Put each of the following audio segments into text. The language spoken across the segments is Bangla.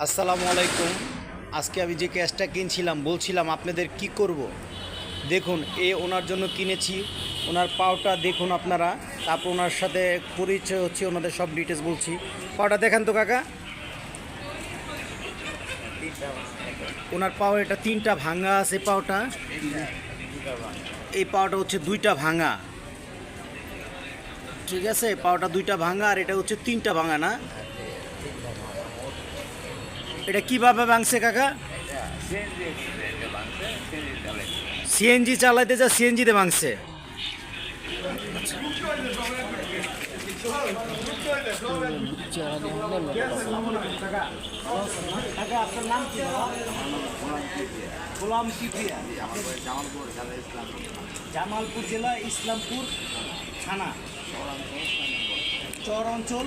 আসসালামু আলাইকুম। আজকে আমি যে ক্যাশটা কিনছিলাম, বলছিলাম আপনাদের কি করব। দেখুন, এ ওনার জন্য কিনেছি। ওনার পাওটা দেখুন আপনারা। তারপর ওনার সাথে পরিচয় হচ্ছে, ওনাদের সব ডিটেলস বলছি। পাওটা দেখান তো কাকা। ওনার পাও এটা তিনটা ভাঙা আছে পাওটা। এই পাওটা হচ্ছে দুইটা ভাঙা। ঠিক আছে? পাওটা দুইটা ভাঙা আর এটা হচ্ছে তিনটা ভাঙা না? এটা কীভাবে ভাঙছে কাকা? সিএনজি চালাইতে যা সিএনজিতে ভাঙছে। জামালপুর জেলা ইসলামপুর থানা। চর অঞ্চল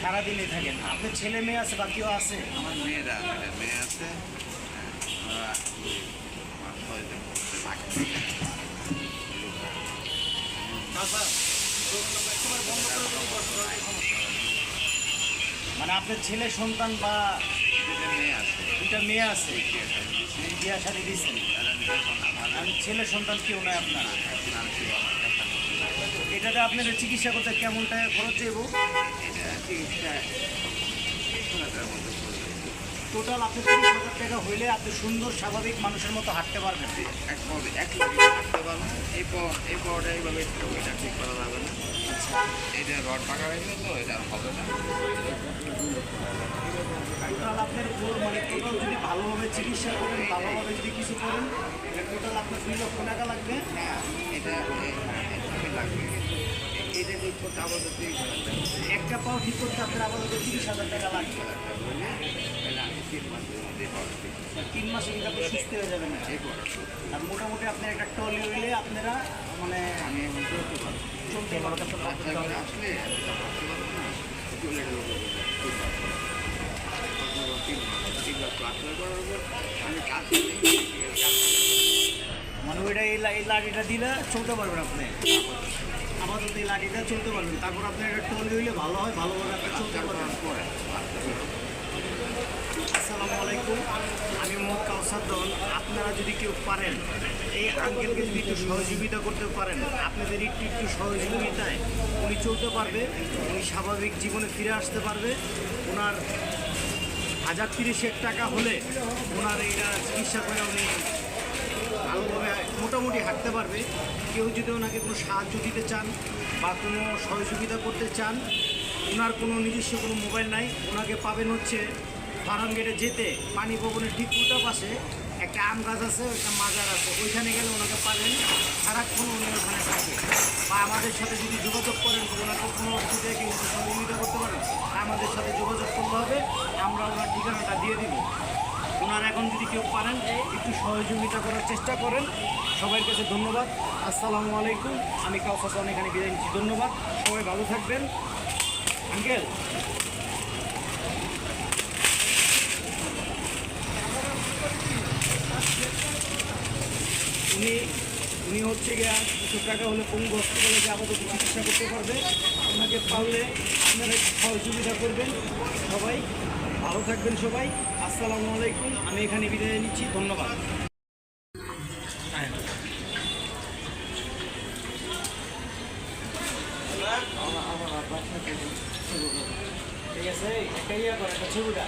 সারাদিনে থাকেন। আপনার ছেলে মেয়ে আছে বা কেউ আছে? আমার মেয়েরা মেয়ে আছে। মানে আপনার ছেলে সন্তান বা মেয়ে আছে। দুইটা মেয়ে আছে? বিয়ে শাদি দিচ্ছেন ছেলে সন্তান কেউ নয় আপনার এখন আর কেউ আমার কাছে নেই। এটাতে আপনাদের চিকিৎসা করতে কেমন টাকা খরচ চিকিৎসা পড়বে। টোটাল আপনি তিরিশ হাজার টাকা হইলে আপনি সুন্দর স্বাভাবিক মানুষের মতো হাঁটতে পারবেন। এক এক হাঁটতে পারব এই পর এই পরটা এইভাবে একটু এটা ঠিক করা যাবে না। এটা রড পাকা হয়েছে তো এটা হবে না। টোটাল আপনার মানে টোটাল যদি ভালোভাবে চিকিৎসা করেন ভালোভাবে যদি কিছু করেন টোটাল আপনার দুই লক্ষ টাকা লাগবে। হ্যাঁ এটা লাগবে। এটা ঠিক করতে আপাতত তিরিশ হাজার টাকা। একটা পাও ঠিক করতে আপনার আপাতত তিরিশ হাজার টাকা লাগবে। তাহলে আমি তিন মাসের মধ্যে তিন মাসে কিন্তু আপনি সুস্থ হয়ে যাবেন। না আর মোটামুটি আপনার একটা টলি হইলে আপনারা মানে আমি এখন চলতে পারব চলতে পারবেন। আসলে আমি তো ভাবতে পারব না চলে গেল তিন মাস তিন মাস। তিন করার পর আমি কাজ মানে ওইটা এই লাঠিটা দিলে চলতে পারবেন আপনি। আপাতত এই লাঠিটা চলতে পারবেন। তারপর আপনার একটা টলি হইলে ভালো হয়, ভালোভাবে আপনি চলতে পারবেন। পরে আসসালামু আলাইকুম। আমি মোহাম্মদ কাউসার দল। আপনারা যদি কেউ পারেন, এই আঙ্কেলকে যদি একটু সহযোগিতা করতে পারেন, আপনাদের একটু একটু সহযোগিতায় উনি চলতে পারবে, উনি স্বাভাবিক জীবনে ফিরে আসতে পারবে। ওনার হাজার তিরিশেক টাকা হলে ওনার এইটা চিকিৎসা করে উনি ভালোভাবে মোটামুটি হাঁটতে পারবে। কেউ যদি ওনাকে কোনো সাহায্য দিতে চান বা কোনো সহযোগিতা করতে চান, ওনার কোনো নিজস্ব কোনো মোবাইল নাই। ওনাকে পাবেন হচ্ছে ফার্ম গেটে যেতে পানি ভবনের ঠিক উল্টা পাশে একটা আম গাছ আছে, একটা মাজার আছে। ওইখানে গেলে ওনাকে পাবেন। সারাক্ষণ উনি ওখানে থাকে। বা আমাদের সাথে যদি যোগাযোগ করেন ওনাকে কোনো অসুবিধা কেউ সহযোগিতা করতে পারেন আমাদের সাথে যোগাযোগ করতে হবে। আমরা ওনার ঠিকানাটা দিয়ে দিব। ওনারা এখন যদি কেউ পারেন, একটু সহযোগিতা করার চেষ্টা করেন। সবার কাছে ধন্যবাদ। আসসালামু আলাইকুম। আমি কাউসান এখানে বিদায় নিচ্ছি। ধন্যবাদ। সবাই ভালো থাকবেন। আঙ্কেল। উনি উনি হচ্ছে গিয়া কিছু টাকা হলে পঙ্গু হসপিটালে যে আপাতত চিকিৎসা করতে পারবে? আপনাকে পারলে আপনারা সহযোগিতা করবেন সবাই। ভালো থাকবেন সবাই। আসসালামু আলাইকুম। আমি এখানে বিদায় নিচ্ছি। ধন্যবাদ। ঠিক আছে একটা ইয়ে করে একটা ছবিটা